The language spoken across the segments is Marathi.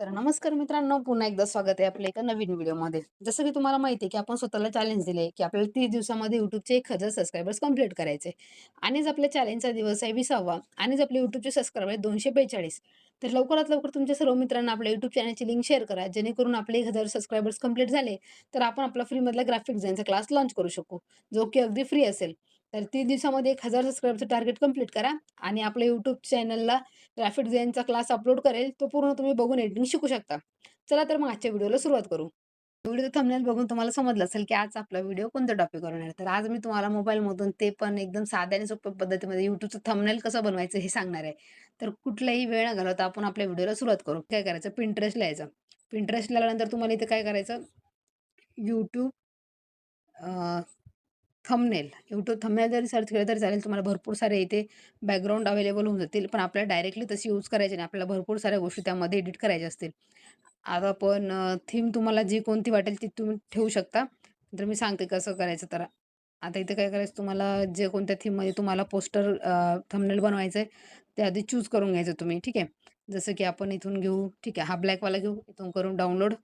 तर नमस्कार मित्रांनो पुन्हा एकदा स्वागत आहे आपल्या एका नवीन व्हिडिओमध्ये. जसं की तुम्हाला माहिती आहे की आपण स्वतःला चॅलेंज दिले की आपल्याला तीस दिवसामध्ये युट्यूबचे एक हजार सबस्क्रायबर्स कंप्लीट करायचे. आणि जर आपल्या चॅलेंजचा दिवस आहे विसावा आणि जर आपले युट्यूबचे सबस्क्रायबर आहे दोनशे बेचाळीस तर लवकरात लवकर तुमच्या सर्व मित्रांना आपल्या युट्यूब चॅनलची लिंक शेअर करा जेणेकरून आपले एक हजार सबस्क्रायबर्स कंप्लीट झाले तर आपण आपला फ्रीमधला ग्राफिक डिझाईनचा क्लास लॉन्च करू शकू जो की अगदी फ्री असेल. तर तीस दिवसामध्ये एक हजार सबस्क्रायबरचं टार्गेट कंप्लीट करा आणि आपल्या यूट्यूब चॅनलला ग्राफिक डिझाईनचा क्लास अपलोड करेल तो पूर्ण तुम्ही बघून एडिटिंग शिकू शकता. चला तर मग आजच्या व्हिडिओला सुरुवात करू. व्हिडिओ थंबनेल बघून तुम्हाला समजलं असेल की आज आपला व्हिडिओ कोणत्या टॉपिकवर आहे. तर आज मी तुम्हाला मोबाईलमधून ते पण एकदम साध्या आणि सोप्या पद्धतीमध्ये युट्यूबचं थंबनेल कसं बनवायचं हे सांगणार आहे. तर कुठलाही वेळ न घालवता आपण आपल्या व्हिडिओला सुरुवात करू. काय करायचं? पिंटरेस्ट लिहायचं. पिंटरेस्ट लिहिल्यानंतर तुम्हाला इथे काय करायचं? YouTube thumbnail. यूट्यूब थमनेल जरी सर्च केलं तरी चालेल तुम्हाला भरपूर सारे इथे बॅकग्राऊंड अवेलेबल होऊन जातील. पण आपल्याला डायरेक्टली तशी यूज करायची नाही. आपल्याला भरपूर साऱ्या गोष्टी त्यामध्ये एडिट करायच्या असतील. आता पण थीम तुम्हाला जी कोणती वाटेल ती तुम्ही ठेवू शकता. तर मी सांगते कसं करायचं तर. आता इथे काय करायचं तुम्हाला जे कोणत्या थीममध्ये तुम्हाला पोस्टर थंबनेल बनवायचं आहे ते आधी चूज करून घ्यायचं तुम्ही. ठीक आहे? जसं की आपण इथून घेऊ. ठीक आहे. हा ब्लॅकवाला घेऊ. इथून करून डाउनलोड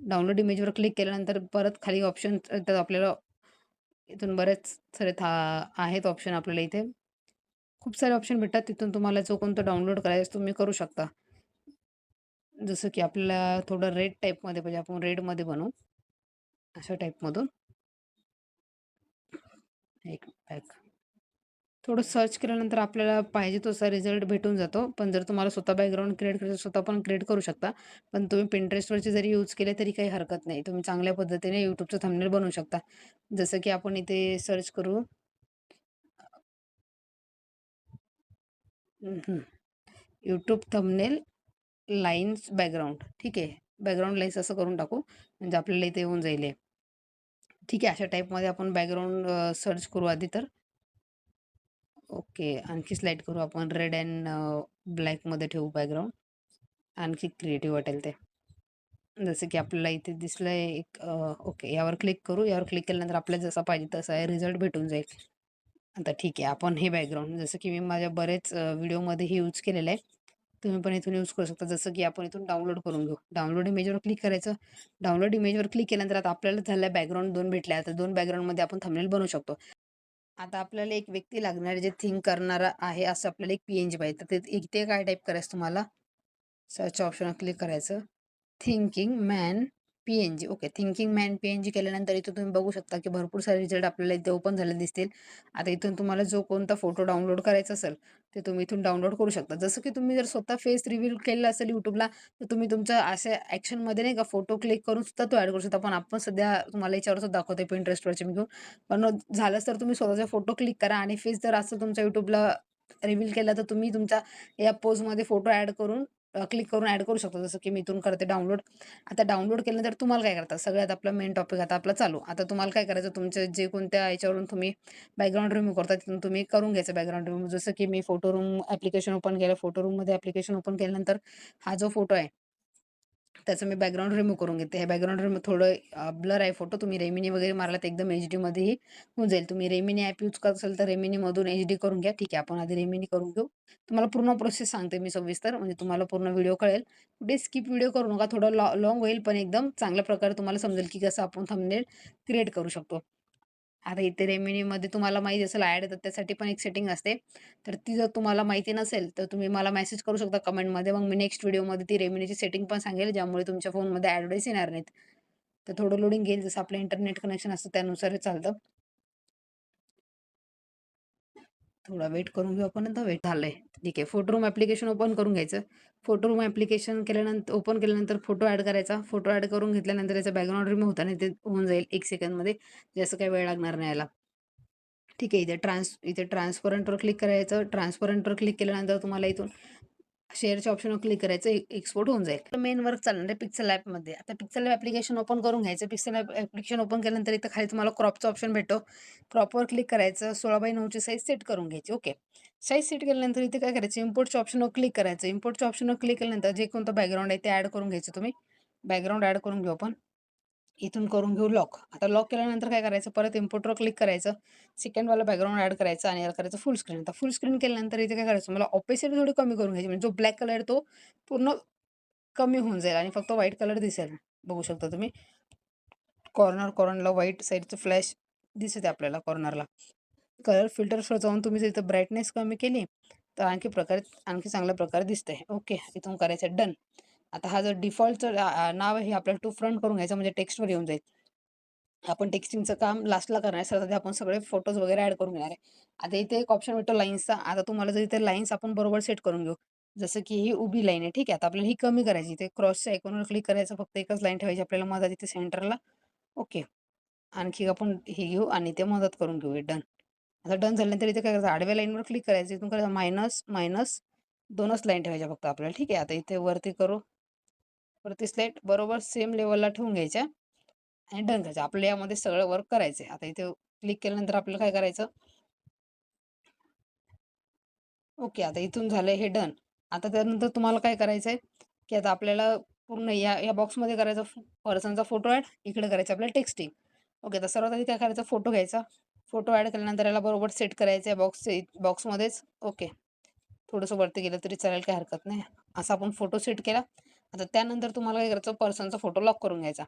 डाउनलोड इमेजवर क्लिक केल्यानंतर परत खाली ऑप्शन तर आपल्याला इथून बरेच सारे था आहेत ऑप्शन आपल्याला इथे. खूप सारे ऑप्शन भेटतात तिथून तुम्हाला जो कोणता डाउनलोड करायचं तुम्ही करू शकता. जसं की आपल्याला थोडं रेड टाईपमध्ये पाहिजे म्हणजे आपण रेडमध्ये बनवू. अशा टाईपमधून एक पॅक थोडं सर्च केल्यानंतर आपल्याला पाहिजे तसा रिझल्ट भेटून जातो. पण जर तुम्हाला स्वतः बॅकग्राऊंड क्रिएट करायचं स्वतः पण क्रिएट करू शकता. पण तुम्ही पिंटरेस्टवरचे जरी यूज केले तरी काही हरकत नाही. तुम्ही चांगल्या पद्धतीने यूट्यूबचं थंबनेल बनवू शकता. जसं की आपण इथे सर्च करू. यूट्यूब थंबनेल लाईन्स बॅकग्राऊंड ठीक आहे. बॅकग्राऊंड लाईन्स असं करून टाकू. म्हणजे आपल्याला इथे येऊन जाईल ठीक आहे. अशा टाईपमध्ये आपण बॅकग्राऊंड सर्च करू आधी तर. ओके. आणखी स्लाइड करू आपण. रेड अँड ब्लॅकमध्ये ठेवू बॅकग्राऊंड आणखी क्रिएटिव्ह वाटेल ते. जसं की आपल्याला इथे दिसलं आहे एक uh, ओके. यावर क्लिक करू. यावर क्लिक केल्यानंतर आपल्याला जसा पाहिजे तसा आहे रिझल्ट भेटून जाईल. आता ठीक आहे. आपण हे बॅकग्राऊंड जसं की मी माझ्या बरेच uh, व्हिडिओमध्ये हे यूज केलेलं आहे. तुम्ही पण इथून यूज करू शकता. जसं की आपण इथून डाउनलोड करून घेऊ. डाउनलोड इमेजवर क्लिक करायचं. डाउनलोड इमेजवर क्लिक केल्यानंतर आता आपल्याला झालं बॅकग्राऊंड दोन भेटले. आता दोन बॅकग्राऊंडमध्ये आपण थंबनेल बनवू शकतो. आता आपल्याला एक व्यक्ती लागणार जे थिंक करणारा आहे असं आपल्याला एक पी एन जी पाहिजे. तर ते इथे काय टाईप करायचं तुम्हाला? सर्च ऑप्शनवर क्लिक करायचं. Thinking man P N G okay thinking man P N G केल्यानंतर इथं तुम्ही बघू शकता की भरपूर सारे रिझल्ट आपल्याला इथे ओपन झाले दिसतील. आता इथून तुम्हाला जो कोणता फोटो डाउनलोड करायचा असेल ते तुम्ही इथून डाउनलोड करू शकता. जसं की तुम्ही जर स्वतः फेस रिव्हील केलेला असेल यूट्यूबला तर तुम्ही तुमच्या अशा ॲक्शनमध्ये नाही का फोटो क्लिक करून सुद्धा तो ॲड करू शकता. पण आपण सध्या तुम्हाला याच्यावरच दाखवते पिंटरेस्टवरचे मी घेऊन. पण झालंच तर तुम्ही स्वतःचा फोटो क्लिक करा आणि फेस जर असं तुमच्या यूट्यूबला रिव्हील केला तर तुम्ही तुमच्या या पोजमध्ये फोटो ॲड करून क्लिक करून ॲड करू शकतो. जसं की मी इथून करते डाउनलोड आता डाउनलोड केल्यानंतर तुम्हाला काय करता सगळ्यात आपला मेन टॉपिक आता आपला चालू. आता तुम्हाला काय करायचं? तुमचं जे कोणत्या याच्यावरून तुम्ही बॅकग्राऊंड रिमूव्ह करता तिथून तुम्ही करून घ्यायचं बॅकग्राऊंड रिमूव्ह जसं की मी फोटो रूम ॲप्लिकेशन ओपन केलं. फोटो रूममध्ये ॲप्लिकेशन ओपन केल्यानंतर हा जो फोटो आहे त्याचं मी बॅकग्राऊंड रिमूव्ह करून घेते. हे बॅकग्राऊंड रिमूव्ह थोडं ब्लर आहे फोटो तुम्ही रेमिनी वगैरे मारला तर एकदम एच डीमध्येही होऊन जाईल. तुम्ही रेमिनी ॲप यूज करत असेल तर रेमिनीमधून एच डी करून घ्या. ठीक आहे आपण आधी रेमिनी करून घेऊ. तुम्हाला पूर्ण प्रोसेस सांगते मी सविस्तर. म्हणजे तुम्हाला पूर्ण व्हिडिओ कळेल. कुठे स्किप व्हिडिओ करू नका. थोडं लॉ लॉंग होईल पण एकदम चांगल्या प्रकारे तुम्हाला समजेल की कसं आपण थंबनेल क्रिएट करू शकतो. आता इथे रेमिनीमध्ये तुम्हाला माहिती असेल ॲड तर त्यासाठी पण एक सेटिंग असते. तर ती जर तुम्हाला माहिती नसेल तर तुम्ही मला मेसेज करू शकता कमेंटमध्ये मग मी नेक्स्ट व्हिडिओमध्ये ती रेमिनीची सेटिंग पण सांगेल ज्यामुळे तुमच्या फोनमध्ये ॲडवर्टाईज येणार नाहीत. तर थोडं लोडिंग घेईल जसं आपलं इंटरनेट कनेक्शन असतं त्यानुसार चालतं. थोडा वेट करून घेऊ आपण वेट झालं आहे ठीक आहे. फोटो रूम ॲप्लिकेशन ओपन करून घ्यायचं. फोटो रूम ॲप्लिकेशन केल्यानंतर ओपन केल्यानंतर फोटो ॲड करायचा. फोटो ॲड करून घेतल्यानंतर त्याचा बॅकग्राऊंड रिमूव्ह होताना ते होऊन जाईल एक सेकंदमध्ये जास्त काही वेळ लागणार नाही याला. ठीक आहे. इथे ट्रान्स इथे ट्रान्सपरंटवर क्लिक करायचं. ट्रान्सपरंटवर क्लिक केल्यानंतर तुम्हाला इथून शेअरच्या ऑप्शनवर क्लिक करायचं एक्सपोर्ट होऊन जाईल. तर मेन वर्क चालणार आहे पिक्सल ॲपमध्ये आता पिक्सल ॲप्लिकेशन ओपन करून घ्यायचं. पिक्सल ॲप ॲप्लिकेशन ओपन केल्यानंतर इथं खाली तुम्हाला क्रॉपचं ऑप्शन भेटतो. क्रॉपवर क्लिक करायचं. सोळा बाय नऊची साईज सेट करून घ्यायची. ओके साईज सेट केल्यानंतर इथे काय करायचं? इम्पोर्टच्या ऑप्शनवर क्लिक करायचं. इम्पोर्टच्या ऑप्शनवर क्लिक केल्यानंतर जे कोणतं बॅकग्राऊंड आहे ते ॲड करून घ्यायचं तुम्ही. बॅकग्राऊंड ॲड करून घेऊ आपण. इथून करून घेऊ लॉक आता लॉक केल्यानंतर काय करायचं? परत इम्पोर्टवर क्लिक करायचं. सेकंडवाला बॅकग्राऊंड ॲड करायचं आणि याला करायचं फुल स्क्रीन आता फुल स्क्रीन केल्यानंतर इथे काय करायचं? मला ऑपेसिटी थोडी कमी करून घ्यायची. म्हणजे जो ब्लॅक कलर तो पूर्ण कमी होऊन जाईल आणि फक्त व्हाईट कलर दिसेल. बघू शकता तुम्ही. कॉर्नर कॉर्नरला व्हाईट साईडचं फ्लॅश दिसते आपल्याला कॉर्नरला कलर फिल्टर्सवर जाऊन तुम्ही जर इथं ब्राईटनेस कमी केली तर आणखी प्रकारे आणखी चांगल्या प्रकारे दिसते ओके इथून करायचं डन आता हा जो डिफॉल्टचं नाव आहे हे आपल्याला टू फ्रंट करून घ्यायचं म्हणजे टेक्स्टवर येऊन जाईल. आपण टेक्स्टिंगचं काम लास्टला करणार सर सर आपण सगळे फोटोज वगैरे ऍड करून घेणार आहे. आता इथे एक ऑप्शन भेटतो लाईन्सचा आता तुम्हाला जर इथे लाईन्स आपण बरोबर सेट करून घेऊ जसं की ही उभी लाईन आहे ठीक आहे? आता आपल्याला ही कमी करायची इथे क्रॉसच्या आयकॉनवर क्लिक करायचं फक्त एकच लाईन ठेवायची आपल्याला मदत इथे सेंटरला ओके आणखी आपण हे घेऊ आणि ते मदत करून घेऊ डन आता डन झाल्यानंतर इथे काय करायचं? आडव्या लाईनवर क्लिक करायचं इथून करायचं? मायनस मायनस दोनच लाईन ठेवायच्या फक्त आपल्याला ठीक आहे? आता इथे वरती करू. वरती स्लेट बरोबर सेम लेवलला ठेवून घ्यायच्या आणि डन करायचं. आपल्या यामध्ये सगळं वर्क करायचं आता इथे क्लिक केल्यानंतर आपल्याला काय करायचं? ओके आता इथून झालंय हे डन आता त्यानंतर तुम्हाला काय करायचं आहे की आता आपल्याला पूर्ण या या बॉक्समध्ये करायचा पर्सनचा फोटो ॲड इकडे करायचं आपल्याला टेक्स्टिंग ओके तर सर्वात आधी काय करायचं फोटो घ्यायचा. फोटो ॲड केल्यानंतर याला बरोबर सेट करायचं आहे बॉक्स बॉक्समध्येच ओके थोडंसं वरती गेलं तरी चालेल काही हरकत नाही. असा आपण फोटो सेट केला. आता त्यानंतर तुम्हाला काय करायचं? पर्सनचा फोटो लॉक करून घ्यायचा.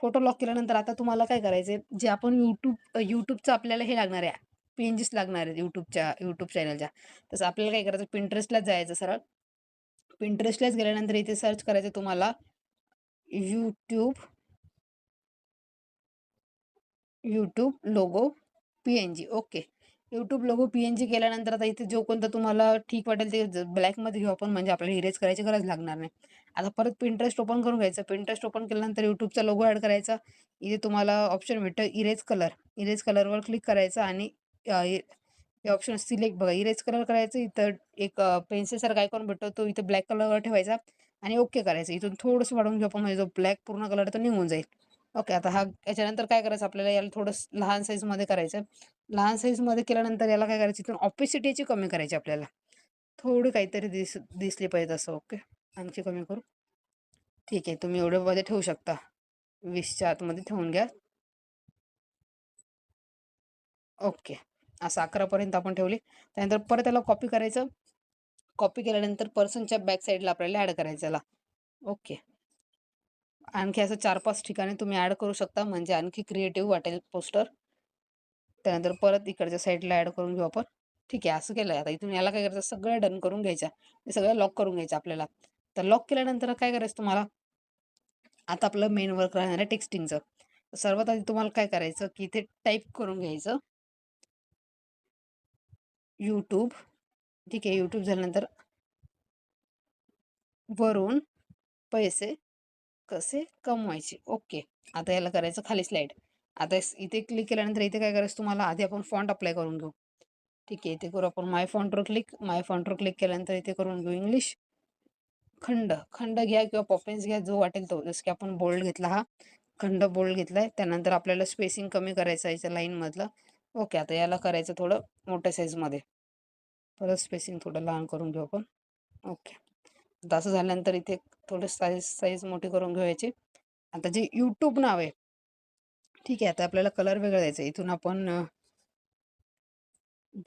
फोटो लॉक केल्यानंतर आता तुम्हाला काय करायचं आहे जे आपण यूट्यूब यूट्यूबचं आपल्याला हे लागणार आहे पेंजेस लागणार आहेत यूट्यूबच्या यूट्यूब चॅनलच्या तसं आपल्याला काय करायचं? पिंटरेस्टलाच जायचं सरळ. पिंटरेस्टलाच गेल्यानंतर इथे सर्च करायचं तुम्हाला. YouTube YouTube logo P N G okay YouTube logo P N G केल्यानंतर आता इथे जो कोणता तुम्हाला ठीक वाटेल ते ब्लॅकमध्ये घेऊ आपण. म्हणजे आपल्याला इरेज करायची गरज लागणार नाही. आता परत पिंटरेस्ट ओपन करून घ्यायचं. पिंटरेस्ट ओपन केल्यानंतर यूट्यूबचा लोगो ॲड करायचा. इथे तुम्हाला ऑप्शन भेटतं इरेज कलर इरेज कलरवर क्लिक करायचं आणि हे ऑप्शन सिलेक्ट बघा. इरेज कलर करायचं. इथं एक पेन्सिलसारखा आयकॉन भेटतो. तो इथं ब्लॅक कलरवर ठेवायचा आणि ओके करायचं. इथून थोडंसं वाढवून घेऊ आपण म्हणजे जो ब्लॅक पूर्ण कलर तर निघून जाईल. ओके आता हा याच्यानंतर काय करायचं? आपल्याला याला थोडं लहान साईजमध्ये करायचं. लहान साईजमध्ये केल्यानंतर याला काय करायचं? इथून ऑपिसिटीची कमी करायची आपल्याला. थोडी काहीतरी दिस दिसली पाहिजे असं. ओके आणखी कमी करू. ठीक आहे तुम्ही एवढ्यामध्ये ठेवू शकता. वीसच्या आतमध्ये ठेवून घ्या. ओके असं अकरापर्यंत आपण ठेवली. त्यानंतर परत त्याला कॉपी करायचं. कॉपी केल्यानंतर पर्सनच्या बॅक साईडला आपल्याला ॲड करायचं याला ओके. आणखी असं चार पाच ठिकाणी तुम्ही ॲड करू शकता म्हणजे आणखी क्रिएटिव्ह वाटेल पोस्टर त्यानंतर परत इकडच्या साईडला ॲड करून घेऊ आपण. ठीक आहे असं केलं आता इथून याला काय करायचं? सगळं डन करून घ्यायचं सगळं लॉक करून घ्यायचं आपल्याला. तर लॉक केल्यानंतर काय करायचं तुम्हाला? आता आपलं मेन वर्क राहणार आहे टेक्स्टिंगचं सर्वात आधी तुम्हाला काय करायचं की इथे टाईप करून घ्यायचं. यूट्यूब ठीक आहे यूट्यूब झाल्यानंतर वरून पैसे कसे कमवायचे? ओके आता याला करायचं खाली स्लाईड आता इथे क्लिक केल्यानंतर इथे काय करायचं तुम्हाला? आधी आपण फॉन्ट अप्लाय करून घेऊ. ठीक आहे इथे करू आपण माय फॉन्टवर क्लिक माय फॉन्टवर क्लिक केल्यानंतर इथे करून घेऊ इंग्लिश खंड खंड घ्या किंवा पॉपेन्स घ्या जो वाटेल तो. जसं की आपण बोल्ड घेतला हा खंड बोल्ड घेतलाय. त्यानंतर आपल्याला स्पेसिंग कमी करायचं आहे याच्या लाईनमधलं ओके आता याला करायचं थोडं मोठ्या साईजमध्ये परत स्पेसिंग थोडं लहान करून घेऊ आपण. ओके आता असं झाल्यानंतर इथे थोडं साईज साईज मोठी करून घेऊ आता जे यूट्यूब नाव आहे ठीक आहे आता आपल्याला कलर वेगळा द्यायचा इथून आपण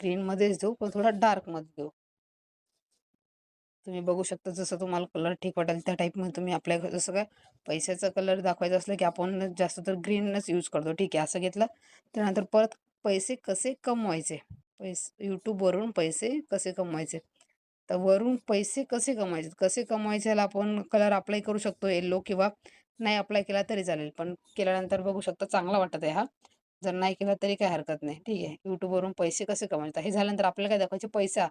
ग्रीनमध्येच देऊ पण थोडा डार्कमध्ये देऊ. तुम्ही बघू शकता जसं तुम्हाला कलर ठीक वाटेल त्या टाईपमध्ये तुम्ही आपल्या जसं काय पैशाचा कलर दाखवायचा असलं की आपण जास्त तर ग्रीनच यूज करतो. ठीक आहे असं घेतलं. त्यानंतर परत पैसे कसे कमवायचे? पैसे यूट्यूबवरून पैसे कसे कमवायचे? तर वरून पैसे कसे कमवायचे? कसे कमवायचे याला आपण कलर अप्लाय करू शकतो. येल्लो किंवा नाही अप्लाय केला तरी चालेल. पण केल्यानंतर बघू शकता चांगला वाटत आहे हा. जर नाही केला तरी काय हरकत नाही. ठीक आहे. यूट्यूबवरून पैसे कसे कमवतात हे झाल्यानंतर आपल्याला काय दाखवायचे? पैसा.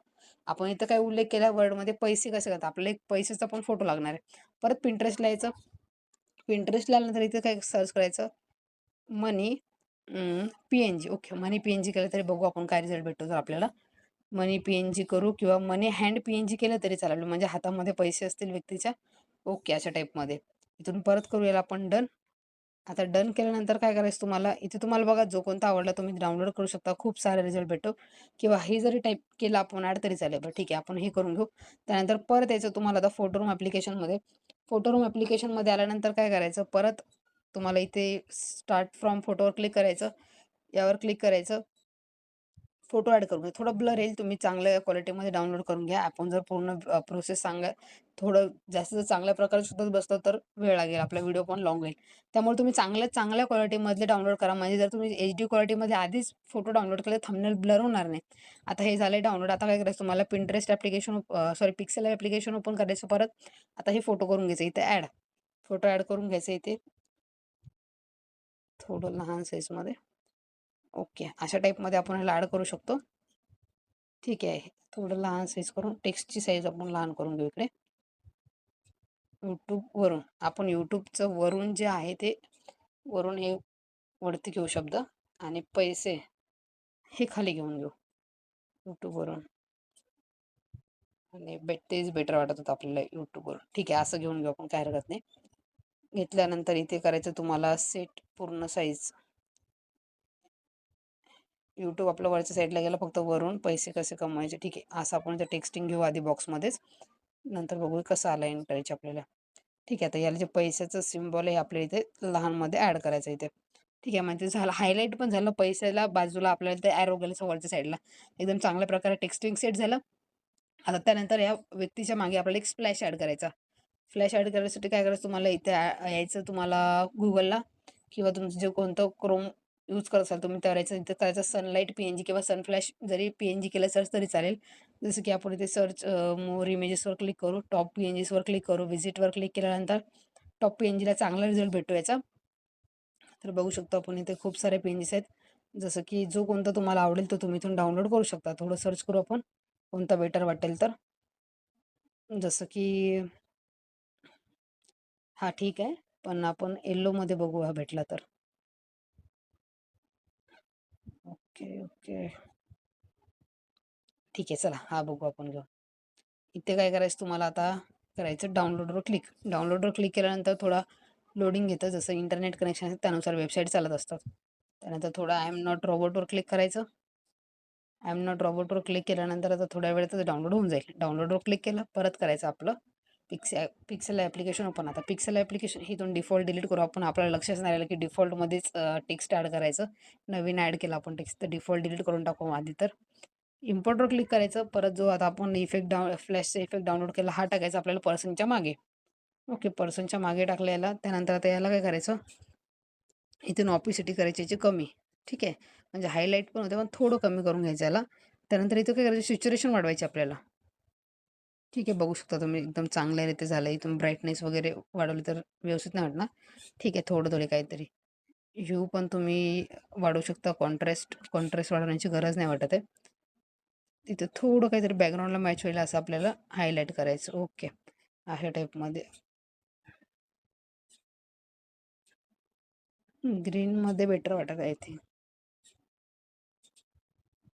आपण इथं काय उल्लेख केला? वर्डमध्ये पैसे कसे करतात आपल्याला एक पैसेचा पण फोटो लागणार आहे. परत पिंटरेस्ट यायचं. पिंटरेस्टला आल्यानंतर इथं काय सर्च करायचं? Money P N G okay money P N G केलं तरी बघू आपण काय रिझल्ट भेटतो जर आपल्याला. मनी पी एन जी करू किंवा money hand P N G केलं तरी चालेल. म्हणजे हातामध्ये पैसे असतील व्यक्तीच्या. ओके अशा टाईपमध्ये इथून परत करूया आपण डन आता डन केल्यानंतर काय करायचं तुम्हाला? इथे तुम्हाला बघा जो कोणता आवडला तुम्ही डाउनलोड करू शकता. खूप सारे रिझल्ट भेटतो किंवा हे जरी टाईप केलं आपण ॲड तरी चालेल. बरं ठीक आहे. आपण हे करून घेऊ. त्यानंतर परत यायचं तुम्हाला आता फोटोरूम ॲप्लिकेशनमध्ये फोटोरूम ॲप्लिकेशनमध्ये आल्यानंतर काय करायचं? परत तुम्हाला इथे स्टार्ट फ्रॉम फोटोवर क्लिक करायचं. यावर क्लिक करायचं. फोटो ॲड करून घ्या. थोडं ब्लर येईल तुम्ही चांगल्या क्वालिटीमध्ये डाउनलोड करून घ्या. आपण जर पूर्ण प्रोसेस सांगा थोडं जास्त जर चांगल्या प्रकारे सुद्धा बसलं तर वेळ लागेल आपला व्हिडिओ पण लॉंग होईल. त्यामुळे तुम्ही चांगल्या चांगल्या क्वालिटीमधले डाउनलोड करा. म्हणजे जर तुम्ही एच डी क्वालिटीमध्ये आधीच फोटो डाउनलोड केले थंबनेल ब्लर होणार नाही. आता हे झालं डाउनलोड. आता काय करायचं तुम्हाला Pinterest application sorry pixel application open करायचं परत. आता हे फोटो करून घ्यायचं. इथे ॲड फोटो ॲड करून घ्यायचं इथे. थोडं लहान साईजमध्ये ओके. अशा टाईपमध्ये आपण ह्याला ॲड करू शकतो. ठीक आहे. थोडं लहान साईज करून टेक्स्टची साईज आपण लहान करून घेऊ इकडे. यूट्यूबवरून आपण यूट्यूबचं वरून जे आहे ते वरून हे वरती घेऊ शब्द आणि पैसे हे खाली घेऊन घेऊ. यूट्यूबवरून आणि बेट तेच बेटर वाटत होतं आपल्याला यूट्यूबवरून ठीक आहे असं घेऊन घेऊ आपण काय हरकत नाही. घेतल्यानंतर इथे करायचं तुम्हाला सेट पूर्ण साईज यूट्यूब आपलं वरच्या साईडला गेलं फक्त वरून पैसे कसे कमवायचे? ठीक आहे असं आपण ते टेक्स्टिंग घेऊ आधी बॉक्समध्येच नंतर बघू कसं आलं एंटरचे आपल्याला. ठीक आहे आता याला जे पैशाचं सिम्बॉल आहे आपल्या इथे लहानमध्ये ॲड करायचं इथे. ठीक आहे म्हणजे झालं हायलाईट पण झालं पैशाला बाजूला आपल्याला ते ॲरो गेलं वरच्या साईडला एकदम चांगल्या प्रकारे टेक्स्टिंग सेट झालं. आता त्यानंतर या व्यक्तीच्या मागे आपल्याला एक स्प्लॅश ॲड करायचा. फ्लॅश ॲड करण्यासाठी काय करायचं? तुम्हाला इथे यायचं तुम्हाला गुगलला किंवा तुमचं जे कोणतं क्रोम यूज करत असाल तुम्ही करायचं इथं करायचं सनलाईट पी एन जी किंवा सनफ्लॅश जरी पी एन जी केलं सर्च तरी चालेल. जसं की आपण इथे सर्च मोर इमेजेसवर क्लिक करू टॉप पी एन जीसवर क्लिक करू व्हिजिटवर क्लिक केल्यानंतर टॉप पी एन जीला चांगला रिझल्ट भेटतो याचा. तर बघू शकतो आपण इथे खूप सारे पी एन जीस आहेत. जसं की जो कोणता तुम्हाला आवडेल तो तुम्ही इथून डाउनलोड करू शकता. थोडं सर्च करू आपण कोणता बेटर वाटेल तर. जसं की हा ठीक आहे पण आपण येल्लोमध्ये बघू हा भेटला तर. Okay okay. ठीक आहे चला हा बघू आपण घेऊ. इथे काय करायचं तुम्हाला आता करायचं डाउनलोडवर क्लिक डाउनलोडवर क्लिक केल्यानंतर थोडा लोडिंग घेतं. जसं इंटरनेट कनेक्शन आहे त्यानुसार वेबसाईट चालत असतात. त्यानंतर थोडं आय एम नॉट रॉबोटवर क्लिक करायचं. आय एम नॉट रॉबोटवर क्लिक केल्यानंतर आता थोड्या वेळेतच डाउनलोड होऊन जाईल. डाउनलोडवर क्लिक केलं परत करायचं आपलं. पिक्स पिक्सेल ॲप्लिकेशन ओपन आता पिक्सेल ॲप्लिकेशन इथून डिफॉल्ट डिलीट करू. आपण आपल्याला लक्षच नाही आलं की डिफॉल्टमध्येच टेक्स्ट ॲड करायचं. नवीन ॲड केला आपण टेक्स्ट तर डिफॉल्ट डिलीट करून टाकू आधी तर. इम्पोर्टवर क्लिक करायचं. परत जो आता आपण इफेक्ट डाऊन फ्लॅशचा इफेक्ट डाउनलोड केला हा टाकायचा आपल्याला पर्सनच्या मागे. ओके पर्सनच्या मागे टाकलेला. याला त्यानंतर आता याला काय करायचं? इथून ऑपिसिटी करायची याची कमी. ठीक आहे? म्हणजे हायलाईट पण होते पण थोडं कमी करून घ्यायचं याला. त्यानंतर इथं काय करायचं? सिच्युएशन वाढवायची आपल्याला. ठीक आहे बघू शकता तुम्ही एकदम चांगल्या रीते झालं. इथून ब्राईटनेस वगैरे वाढवली तर व्यवस्थित नाही वाटणार. ठीक आहे थोडं थोडे काहीतरी. ह्यू पण तुम्ही वाढवू शकता. कॉन्ट्रास्ट कॉन्ट्रास्ट वाढवण्याची गरज नाही वाटत आहे. तिथं थोडं काहीतरी बॅकग्राऊंडला मॅच होईल असं आपल्याला हायलाईट करायचं. ओके अशा टाईपमध्ये ग्रीनमध्ये बेटर वाटत आहे ते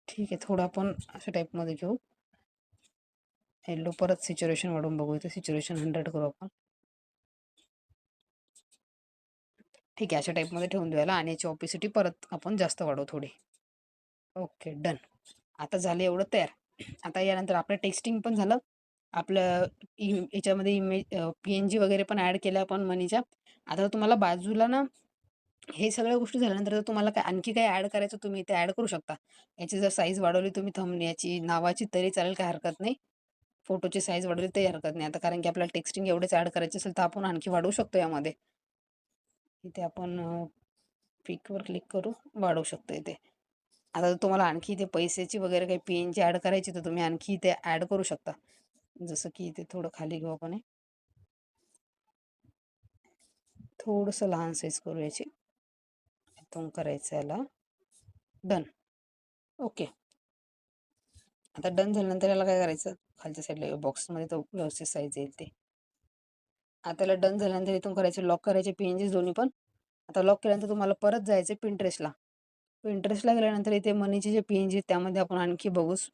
ठीक आहे थोडं आपण अशा टाईपमध्ये घेऊ. येल्लो परत सिच्युएशन वाढवून बघू. इथे सिच्युएशन हंड्रेड करू आपण. ठीक आहे अशा टाईपमध्ये ठेवून द्यायला आणि याची ऑपिसिटी परत आपण जास्त वाढवू थोडी. ओके डन आता झालं एवढं तयार. आता यानंतर आपलं टेक्स्टिंग पण झालं. आपलं याच्यामध्ये इमेज पी एन जी वगैरे पण ॲड केलं आपण मनीच्या. आता तुम्हाला बाजूला ना हे सगळ्या गोष्टी झाल्यानंतर तुम्हाला काय आणखी काही ॲड करायचं तुम्ही इथे ॲड करू शकता. याची जर साईज वाढवली तुम्ही थंब याची नावाची तरी चालेल काय हरकत नाही. फोटोची साईज वाढवली तरी हरकत नाही. आता कारण की आपल्याला टेक्स्टिंग एवढेच ॲड करायचे असेल तर आपण आणखी वाढवू शकतो यामध्ये. इथे आपण पिकवर क्लिक करू वाढवू शकतो इथे. आता तुम्हाला आणखी इथे पैशाची वगैरे काही पी एनची ॲड करायची तर तुम्ही आणखी इथे ॲड करू शकता. जसं की इथे थोडं खाली घेऊ आपण थोडंसं लहान साईज करू याची इथून करायचं याला. डन ओके आता डन झाल्यानंतर याला काय करायचं? खालच्या साईडला बॉक्समध्ये तो व्यवस्थित साईज येईल ते. आता त्याला डन झाल्यानंतर इथून करायचे लॉक करायचे पी एन दोन्ही पण. आता लॉक केल्यानंतर तुम्हाला परत जायचं पिंटरेस्टला पिंटरेस्टला गेल्यानंतर इथे मनीचे जे पी एन जी त्यामध्ये आपण आणखी बघूच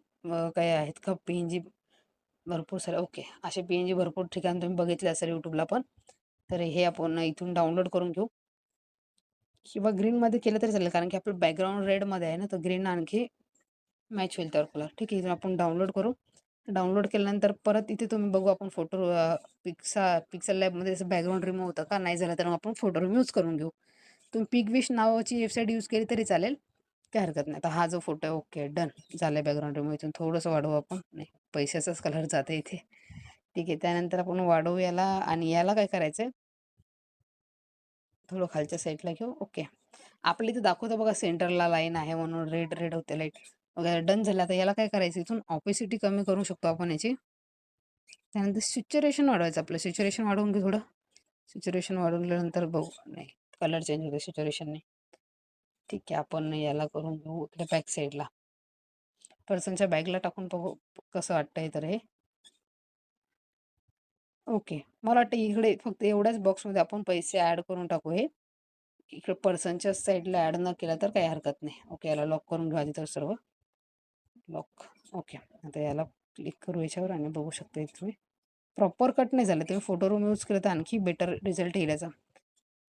काय आहेत का पी एन जी भरपूर सारे. ओके असे पी एन जी भरपूर ठिकाण तुम्ही बघितले असेल यूट्यूबला पण. तर हे आपण इथून डाउनलोड करून घेऊ. किंवा ग्रीनमध्ये केलं तरी चालेल कारण की आपलं बॅकग्राऊंड रेडमध्ये आहे ना तर ग्रीन आणखी मॅच होईल त्यावर कलर. ठीक आहे इथून आपण डाउनलोड करू. डाउनलोड केल्यानंतर परत इथे तुम्ही बघू आपण फोटो पिक्सा पिक्सल लॅबमध्ये जसं बॅकग्राऊंड रिमूव्ह होतं का नाही झालं तर मग आपण फोटो रिमूव्ह करून घेऊ. तुम्ही पिक विश नावाची वेबसाईट यूज केली तरी चालेल काही हरकत नाही. आता हा जो फोटो आहे ओके डन झालं आहे बॅकग्राऊंड रिमूव्ह इथून थोडंसं वाढवू आपण. नाही पैशाचाच कलर जाते इथे. ठीक आहे त्यानंतर आपण वाढवू याला आणि याला काय करायचं आहे थोडं खालच्या साईडला घेऊ. ओके आपली इथे दाखवतो बघा सेंटरला लाईन आहे म्हणून रेड रेड होते लाइट वगैरे डन झालं. आता याला काय करायचं? इथून ऑपेसिटी कमी करू शकतो आपण याची. त्यानंतर सिच्युरेशन वाढवायचं आपलं. सिच्युरेशन वाढवून घेऊ थोडं. सिच्युरेशन वाढवल्यानंतर बघू. नाही कलर चेंज होतो सिच्युरेशनने ठीक आहे आपण याला करून घेऊ इकडे बॅक साईडला पर्सनच्या बॅगला टाकून बघू कसं वाटतंय तर हे. ओके मला वाटतं इकडे फक्त एवढ्याच बॉक्समध्ये आपण पैसे ॲड करून टाकू हे. इकडे पर्सनच्या साईडला ॲड न केला तर काही हरकत नाही. ओके याला लॉक करून घ्या तर सर्व. लॉक ओके आता याला क्लिक करू याच्यावर आणि बघू शकता इथे तुम्ही. प्रॉपर कट नाही झालं. तुम्ही फोटो रूम यूज केलं तर आणखी बेटर रिझल्ट येईल याचा.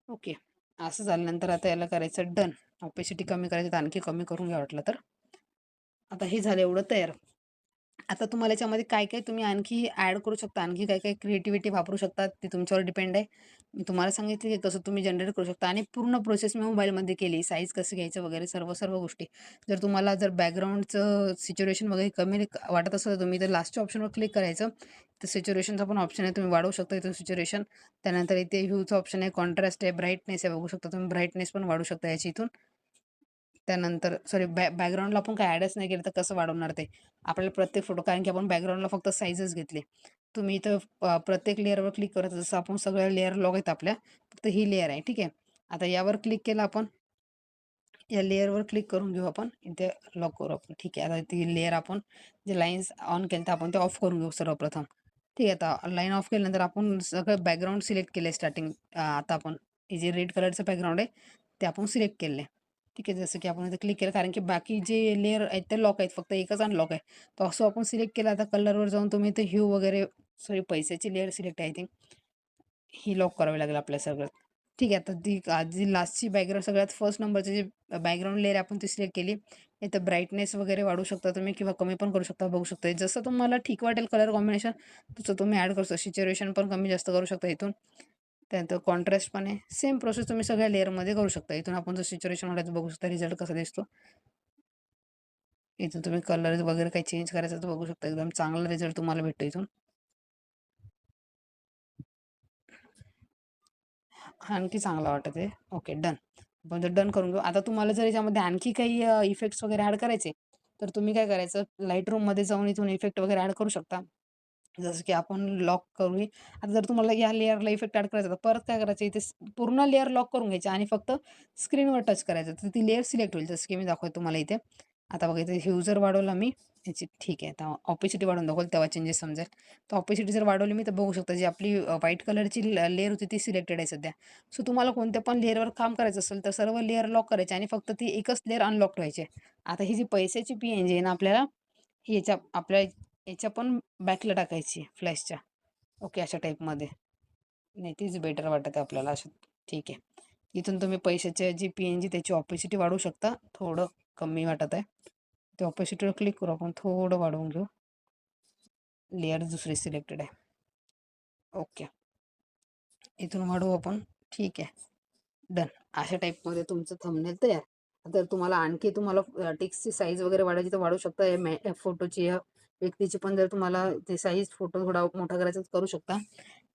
ओके असं झाल्यानंतर आता याला करायचं डन ऑपेसिटी कमी करायची तर आणखी कमी करून घ्या वाटलं तर. आता हे झालं एवढं तयार. आता तुम्हाला याच्यामध्ये काय काय तुम्ही आणखी ॲड करू शकता? आणखी काय काय क्रिएटिव्हिटी वापरू शकता? ते तुमच्यावर डिपेंड आहे. मी तुम्हाला सांगितले की कसं तुम्ही जनरेट करू शकता आणि पूर्ण प्रोसेस मी मोबाईलमध्ये केली. साईज कसं घ्यायचं वगैरे सर्व सर्व गोष्टी. जर तुम्हाला जर बॅकग्राऊंडचं सिच्युएशन वगैरे कमी वाटत असेल तर तुम्ही तर लास्टच्या ऑप्शनवर क्लिक करायचं. तर सिच्युएशनचा पण ऑप्शन आहे. तुम्ही वाढवू शकता इथून सिच्युएशन त्यानंतर इथे व्ह्यूचं ऑप्शन आहे. कॉन्ट्रास्ट आहे. ब्राईटनेस आहे. बघू शकता तुम्ही ब्राईटनेस पण वाढू शकता याची इथून. त्यानंतर सॉरी बॅ बॅकग्राऊंडला आपण काय ॲडच नाही केलं तर कसं वाढवणार ते? आपल्याला प्रत्येक फोटो कारण की आपण बॅकग्राऊंडला फक्त साईजच घेतले. तुम्ही इथं प्रत्येक लेअरवर क्लिक करत जसं आपण सगळ्या लेअर लॉग आहेत आपल्या फक्त ही लेअर आहे ठीक आहे? आता यावर क्लिक केलं आपण या लेअरवर क्लिक करून घेऊ आपण इथे लॉक करू आपण ठीक आहे? आता ती लेअर आपण जे लाईन्स ऑन केलं तर आपण ते ऑफ करून घेऊ सर्वप्रथम. ठीक आहे आता लाईन ऑफ केल्यानंतर आपण सगळं बॅकग्राऊंड सिलेक्ट केलं आहे स्टार्टिंग आता आपण हे जे रेड कलरचं बॅकग्राऊंड आहे ते आपण सिलेक्ट केले ठीक आहे जसं की आपण इथे क्लिक केलं कारण की बाकी जे लेअर आहेत ते लॉक आहेत फक्त एकच अनलॉक आहे. तर असं आपण सिलेक्ट केलं आता कलरवर जाऊन तुम्ही इथं ह्यू वगैरे सॉरी पैशाची लेअर सिलेक्ट आहे थिंक ही लॉक करावी लागेल आपल्या सगळं ठीक आहे आता ती जी लास्टची बॅकग्राऊंड सगळ्यात फर्स्ट नंबरची जी बॅकग्राऊंड लेअर आपण ती सिलेक्ट केली. इथं ब्राईटनेस वगैरे वाढू शकता तुम्ही किंवा कमी पण करू शकता बघू शकता. जसं तुम्हाला ठीक वाटेल कलर कॉम्बिनेशन तसं तुम्ही ॲड करू शकता. सिच्युएशन पण कमी जास्त करू शकता इथून. त्यानंतर कॉन्ट्रास्ट पण आहे. सेम प्रोसेस तुम्ही सगळ्या लेअरमध्ये करू शकता. इथून आपण जर सिच्युएशन वाढायचं बघू शकता रिझल्ट कसा दिसतो. इथून तुम्ही कलर वगैरे काही चेंज करायचं तर बघू शकता. एकदम चांगला रिझल्ट तुम्हाला भेटतो इथून. आणखी चांगला वाटत आहे ओके डन आपण जर डन करून घेऊ. आता तुम्हाला जर याच्यामध्ये आणखी काही इफेक्ट्स वगैरे ॲड करायचे तर तुम्ही काय करायचं? लाइट रूममध्ये जाऊन इथून इफेक्ट वगैरे ॲड करू शकता. जसं की आपण लॉक करू आता जर तुम्हाला या लेअरला इफेक्ट ॲड करायचा तर परत काय करायचं इथे पूर्ण लेअर लॉक करून घ्यायचे आणि फक्त स्क्रीनवर टच करायचं तर ती लेअर सिलेक्ट होईल. जसं की मी दाखवतो तुम्हाला इथे. आता बघा इथे ह्यू जर वाढवला मी याची ठीक आहे. आता ऑपेसिटी वाढवून दाखवलं तेव्हा चेंजेस समजेल. तर ऑपेसिटी जर वाढवली मी तर बघू शकता जी आपली व्हाईट कलरची लेअर होती ती सिलेक्टेड आहे सध्या. सो तुम्हाला कोणत्या पण लेअरवर काम करायचं असेल तर सर्व लेअर लॉक करायचे आणि फक्त ती एकच लेअर अनलॉक ठेवायची आता ही जी पैशाची पी एन जी आहे ना आपल्याला याच्या आपल्या याच्या पण बॅकला टाकायची फ्लॅशच्या ओके अशा टाईपमध्ये नाही तीच बेटर वाटत आहे आपल्याला असं ठीक आहे. इथून तुम्ही पैशाच्या जी पी एन जी त्याची ऑपॉसिटी वाढवू शकता. थोडं कमी वाटत आहे. ते ऑपॉसिटीवर क्लिक करू. आपण थोडं वाढवून घेऊ. लेअर दुसरी सिलेक्टेड आहे. ओके इथून वाढवू आपण. ठीक आहे. डन अशा टाईपमध्ये तुमचं थंबनेल तयार. तर तुम्हाला आणखी तुम्हाला टिक्सची साईज वगैरे वाढायची तर वाढू शकता. या मॅ फोटोची या व्यक्तीची पण जर तुम्हाला ते साईज फोटो थोडा मोठा करायचा करू शकता.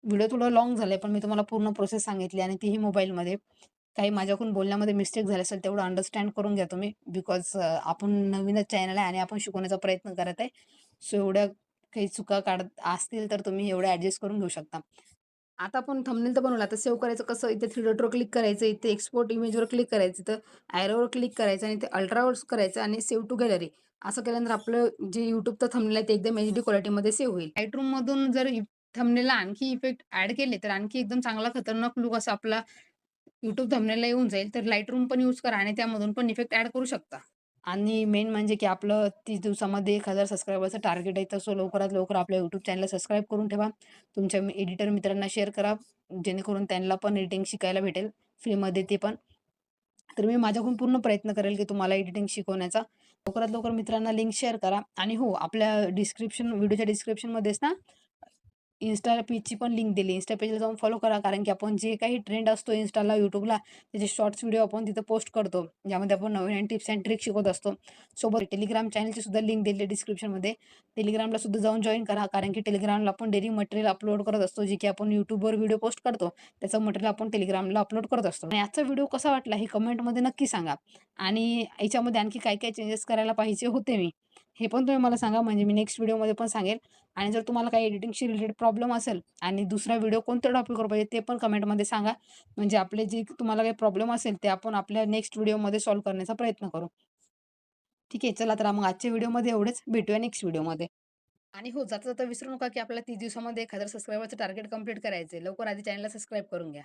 व्हिडिओ थोडा लॉंग झाला आहे पण मी तुम्हाला पूर्ण प्रोसेस सांगितली आणि तीही मोबाईलमध्ये काही माझ्याकडून बोलण्यामध्ये मिस्टेक झाले असेल तेवढं अंडरस्टँड करून घ्या तुम्ही बिकॉज आपण नवीनच चॅनल आहे आणि आपण शिकवण्याचा प्रयत्न करत आहे. सो एवढ्या काही चुका काढत असतील तर तुम्ही एवढ्या ॲडजस्ट करून घेऊ शकता. आता आपण थंबनेल तर बनवला. आता सेव्ह करायचं कसं? इथे थ्री डॉटवर क्लिक करायचं इथे एक्सपोर्ट इमेजवर क्लिक करायचं तर ॲरोवर क्लिक करायचं आणि इथे अल्ट्रावर करायचं आणि सेव्ह टू गॅलरी असं केल्यानंतर आपलं जे युट्यूबचं थंबनेल आहे ते एकदम एच डी क्वालिटीमध्ये सेव्ह होईल. लाईटरूममधून जर थंबनेलला आणखी इफेक्ट ॲड केले तर आणखी एकदम चांगला खतरनाक लुक असा आपला यूट्यूब थंबनेलला येऊन जाईल. तर लाइट रूम पण यूज करा आणि त्यामधून पण इफेक्ट ॲड करू शकता. आणि मेन म्हणजे की आपलं तीस दिवसामध्ये एक हजार सबस्क्रायबरचं टार्गेट आहे तर सो लवकरात लवकर आपल्या यूट्यूब चॅनलला सबस्क्राईब करून ठेवा. तुमच्या एडिटर मित्रांना शेअर करा जेणेकरून त्यांना पण एडिटिंग शिकायला भेटेल फ्रीमध्ये ते पण. तर मी माझ्याकडून पूर्ण प्रयत्न करेल की तुम्हाला एडिटिंग शिकवण्याचा. लवकरात लवकर मित्रांना लिंक शेअर करा. आणि हो आपल्या डिस्क्रिप्शन व्हिडिओच्या डिस्क्रिप्शनमध्येच ना इन्स्टा पेजची पण लिंक दिली. इन्स्टा पेजला जाऊन फॉलो करा. कारण की आपण जे काही ट्रेंड असतो इन्स्टाला यूट्यूबला त्याचे शॉर्ट्स व्हिडिओ आपण तिथं पोस्ट करतो. ज्यामध्ये आपण नवीन-नवीन टिप्स अँड ट्रिक्स शिकवत असतो. सोबत टेलिग्राम चॅनलची सुद्धा लिंक दिली आहे डिस्क्रिप्शनमध्ये. टेलिग्रामला सुद्धा जाऊन जॉईन करा. कारण की टेलिग्रामला आपण डेली मटेरियल अपलोड करत असतो. जे की आपण यूट्यूबवर व्हिडिओ पोस्ट करतो. त्याचं मटेरियल आपण टेलिग्रामला अपलोड करत असतो. आणि आजचा व्हिडिओ कसा वाटला हे कमेंटमध्ये नक्की सांगा. आणि याच्यामध्ये आणखी काय-काय चेंजेस करायला पाहिजे होते मी, हे पण तुम्ही मला सांगा. म्हणजे मी नेक्स्ट व्हिडिओमध्ये पण सांगेल. आणि जर तुम्हाला काही एडिटिंगशी रिलेटेड प्रॉब्लेम असेल आणि दुसरा व्हिडिओ कोणत्या टॉपिकवर पाहिजे ते पण कमेंटमध्ये सांगा. म्हणजे आपले जे तुम्हाला काही प्रॉब्लेम असेल ते आपण आपल्या नेक्स्ट व्हिडिओमध्ये सॉल्व्ह करण्याचा प्रयत्न करू. ठीक आहे. चला तर मग आजच्या व्हिडिओमध्ये एवढेच. भेटूया नेक्स्ट व्हिडिओमध्ये. आणि हो, जाता-जाता विसरू नका की आपल्याला तीस दिवसामध्ये एक हजार सबस्क्रायबरचं टार्गेट कंप्लीट करायचं आहे. लवकर आधी चॅनलला सबस्क्राईब करून घ्या.